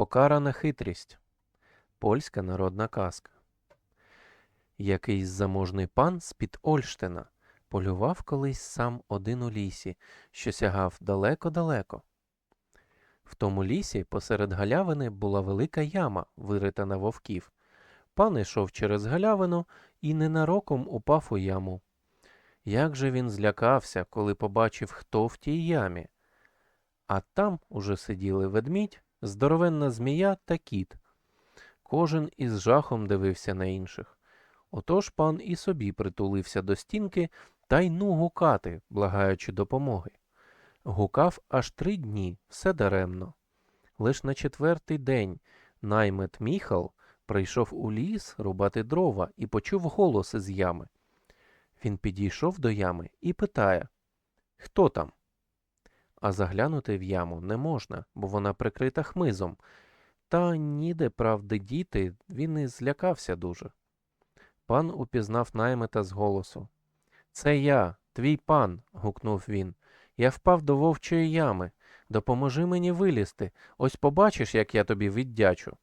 Покарана хитрість. Польська народна казка. Якийсь заможний пан з-під Ольштина полював колись сам один у лісі, що сягав далеко-далеко. В тому лісі посеред галявини була велика яма, вирита на вовків. Пан йшов через галявину і ненароком упав у яму. Як же він злякався, коли побачив, хто в тій ямі. А там уже сиділи ведмідь, здоровенна змія та кіт. Кожен із жахом дивився на інших. Отож пан і собі притулився до стінки та й ну гукати, благаючи допомоги. Гукав аж три дні, все даремно. Лиш на четвертий день наймет Міхал прийшов у ліс рубати дрова і почув голос із ями. Він підійшов до ями і питає Хто там? А заглянути в яму не можна, бо вона прикрита хмизом. Та ніде правди діти, він і злякався дуже. Пан упізнав наймета з голосу. Це я, твій пан, гукнув він. Я впав до вовчої ями. Допоможи мені вилізти. Ось побачиш, як я тобі віддячу.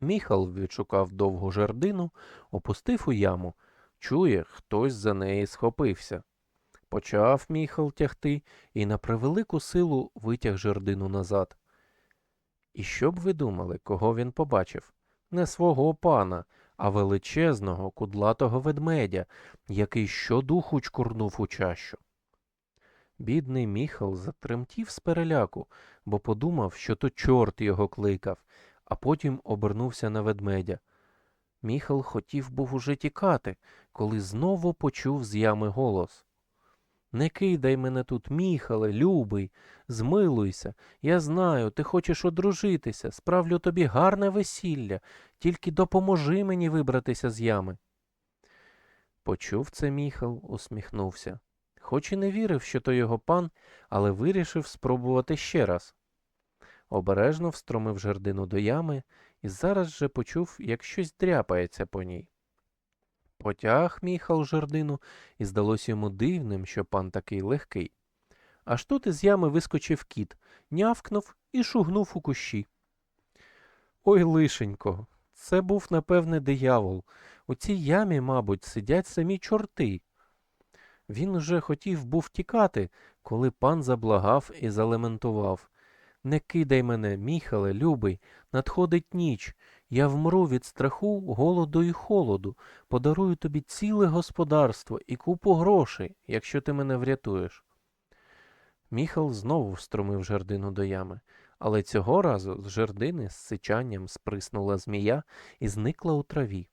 Міхал відшукав довгу жердину, опустив у яму. Чує, хтось за неї схопився. Почав Міхал тягти і на превелику силу витяг жердину назад. І що б ви думали, кого він побачив? Не свого пана, а величезного кудлатого ведмедя, який щодуху чкурнув у чащу. Бідний Міхал затремтів з переляку, бо подумав, що то чорт його кликав, а потім обернувся на ведмедя. Міхал хотів був уже тікати, коли знову почув з ями голос. Не кидай мене тут, Міхале, любий, змилуйся. Я знаю, ти хочеш одружитися, справлю тобі гарне весілля, тільки допоможи мені вибратися з ями. Почув це Міхал, усміхнувся. Хоч і не вірив, що то його пан, але вирішив спробувати ще раз. Обережно встромив жердину до ями і зараз же почув, як щось дряпається по ній. Потяг Міхал жердину, і здалося йому дивним, що пан такий легкий. Аж тут із ями вискочив кіт, нявкнув і шугнув у кущі. Ой, лишенько, це був, напевне, диявол. У цій ямі, мабуть, сидять самі чорти. Він уже хотів був тікати, коли пан заблагав і залементував. Не кидай мене, міхале, любий, надходить ніч. Я вмру від страху, голоду і холоду, подарую тобі ціле господарство і купу грошей, якщо ти мене врятуєш. Міхал знову встромив жердину до ями, але цього разу з жердини з сичанням сприснула змія і зникла у траві.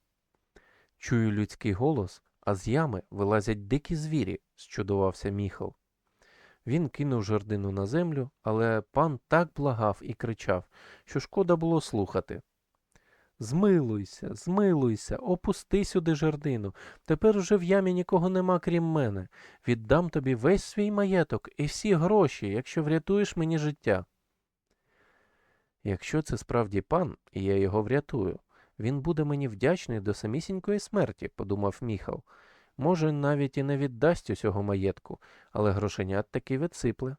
Чую людський голос, а з ями вилазять дикі звірі, зчудувався Міхал. Він кинув жердину на землю, але пан так благав і кричав, що шкода було слухати. Змилуйся, змилуйся, опусти сюди жердину. Тепер уже в ямі нікого нема, крім мене. Віддам тобі весь свій маєток і всі гроші, якщо врятуєш мені життя. Якщо це справді пан, і я його врятую, він буде мені вдячний до самісінької смерті, подумав Міхал. Може, навіть і не віддасть усього маєтку, але грошенят таки відсипле.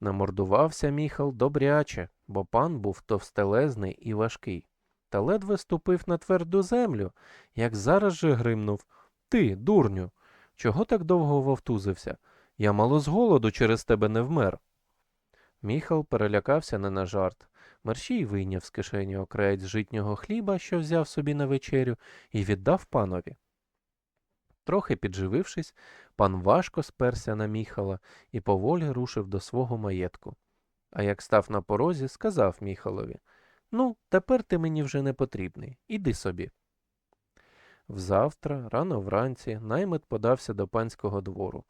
Намордувався Міхал добряче, бо пан був товстелезний і важкий, та ледве ступив на тверду землю, як зараз же гримнув Ти, дурню, чого так довго вовтузився? Я мало з голоду через тебе не вмер. Міхал перелякався не на жарт. Мерщій вийняв з кишені окраєць житнього хліба, що взяв собі на вечерю, і віддав панові. Трохи підживившись, пан важко сперся на Міхала і поволі рушив до свого маєтку. А як став на порозі, сказав Міхалові Ну, тепер ти мені вже не потрібний. Іди собі. Взавтра, рано вранці, наймит подався до панського двору.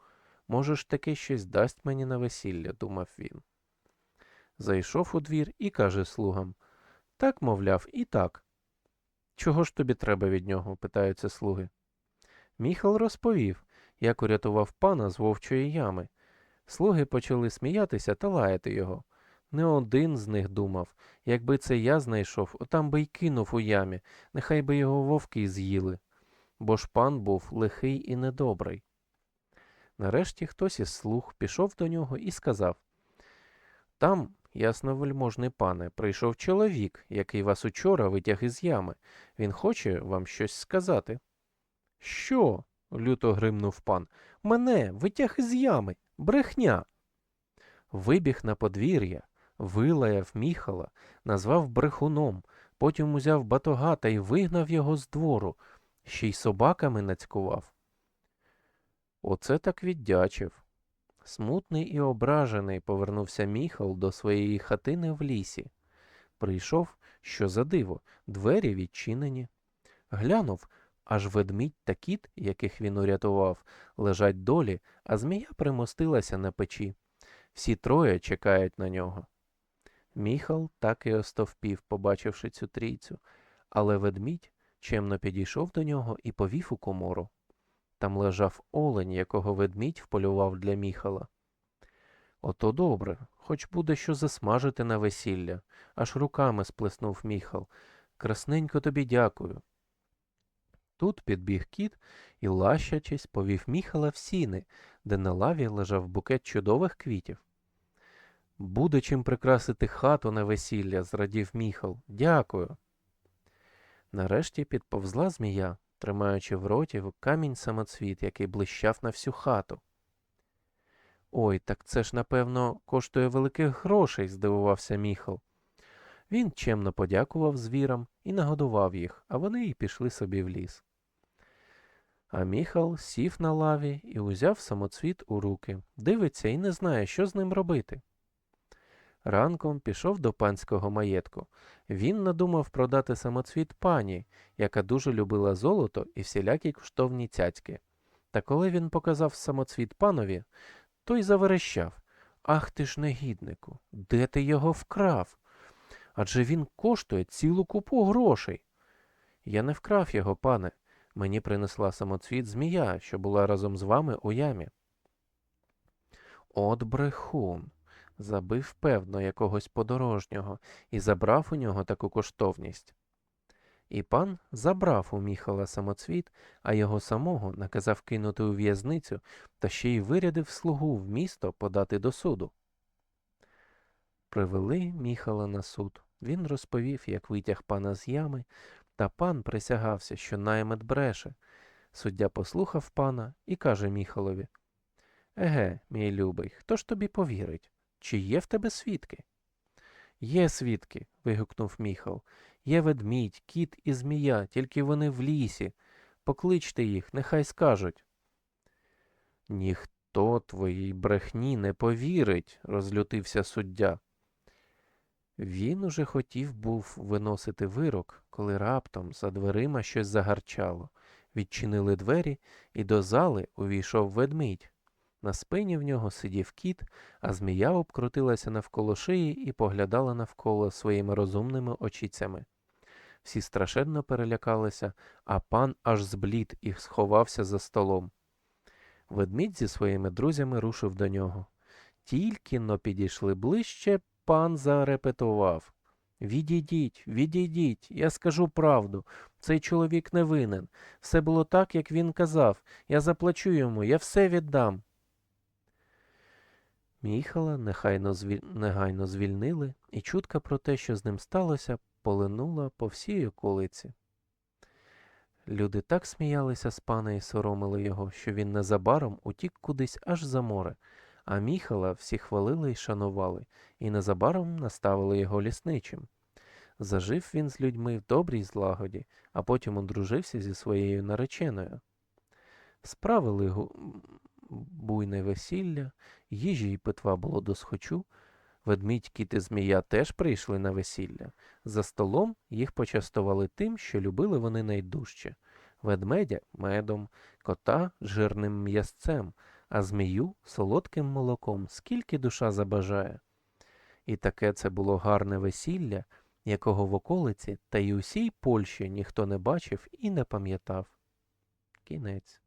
Може ж таки щось дасть мені на весілля, думав він. Зайшов у двір і каже слугам Так, мовляв, і так. Чого ж тобі треба від нього? питаються слуги. Міхал розповів, як урятував пана з вовчої ями. Слуги почали сміятися та лаяти його. Не один з них думав, якби це я знайшов, отам би й кинув у ямі, нехай би його вовки з'їли. Бо ж пан був лихий і недобрий. Нарешті хтось із слуг пішов до нього і сказав Там ясновельможний пане, прийшов чоловік, який вас учора витяг із ями. Він хоче вам щось сказати. Що? люто гримнув пан. Мене витяг із ями. Брехня. Вибіг на подвір'я, вилаяв міхала, назвав брехуном, потім узяв батога та й вигнав його з двору, ще й собаками нацькував. Оце так віддячив. Смутний і ображений повернувся міхал до своєї хатини в лісі. Прийшов, що за диво, двері відчинені. Глянув, аж ведмідь та кіт, яких він урятував, лежать долі, а змія примостилася на печі. Всі троє чекають на нього. Міхал так і остовпів, побачивши цю трійцю, але ведмідь чемно підійшов до нього і повів у комору. Там лежав олень, якого ведмідь вполював для міхала. Ото добре, хоч буде що засмажити на весілля, аж руками сплеснув міхал. Красненько тобі дякую. Тут підбіг кіт і, лащачись, повів міхала в сіни, де на лаві лежав букет чудових квітів. Буде чим прикрасити хату на весілля, зрадів міхал. Дякую. Нарешті підповзла змія, тримаючи в роті камінь самоцвіт, який блищав на всю хату. Ой, так це ж, напевно, коштує великих грошей, здивувався міхал. Він чемно подякував звірам і нагодував їх, а вони й пішли собі в ліс. А міхал сів на лаві і узяв самоцвіт у руки, дивиться і не знає, що з ним робити. Ранком пішов до панського маєтку. Він надумав продати самоцвіт пані, яка дуже любила золото і всілякі коштовні цяцьки. Та коли він показав самоцвіт панові, той заверещав Ах ти ж негіднику, де ти його вкрав? Адже він коштує цілу купу грошей. Я не вкрав його, пане. Мені принесла самоцвіт змія, що була разом з вами у ямі. От брехун. Забив, певно, якогось подорожнього і забрав у нього таку коштовність. І пан забрав у міхала самоцвіт, а його самого наказав кинути у в'язницю та ще й вирядив слугу в місто подати до суду. Привели міхала на суд. Він розповів, як витяг пана з ями, та пан присягався, що наймет бреше. Суддя послухав пана і каже міхалові Еге, мій любий, хто ж тобі повірить? Чи є в тебе свідки? Є свідки. вигукнув міхал. Є ведмідь, кіт і змія, тільки вони в лісі. Покличте їх, нехай скажуть. Ніхто твоїй брехні не повірить, розлютився суддя. Він уже хотів був виносити вирок, коли раптом за дверима щось загарчало. Відчинили двері, і до зали увійшов ведмідь. На спині в нього сидів кіт, а змія обкрутилася навколо шиї і поглядала навколо своїми розумними очицями. Всі страшенно перелякалися, а пан аж зблід і сховався за столом. Ведмідь зі своїми друзями рушив до нього. Тільки но підійшли ближче, пан зарепетував. Відійдіть, відійдіть, я скажу правду. Цей чоловік не винен. Все було так, як він казав. Я заплачу йому, я все віддам. Міхала негайно звільнили, і чутка про те, що з ним сталося, полинула по всій околиці. Люди так сміялися з пана і соромили його, що він незабаром утік кудись аж за море, а міхала всі хвалили й шанували, і незабаром наставили його лісничим. Зажив він з людьми в добрій злагоді, а потім одружився зі своєю нареченою. Справили гу- буйне весілля, їжі й питва було досхочу. Ведмідь, кіт і змія теж прийшли на весілля. За столом їх почастували тим, що любили вони найдужче ведмедя медом, кота жирним м'ясцем, а змію солодким молоком, скільки душа забажає. І таке це було гарне весілля, якого в околиці та й усій Польщі ніхто не бачив і не пам'ятав. Кінець.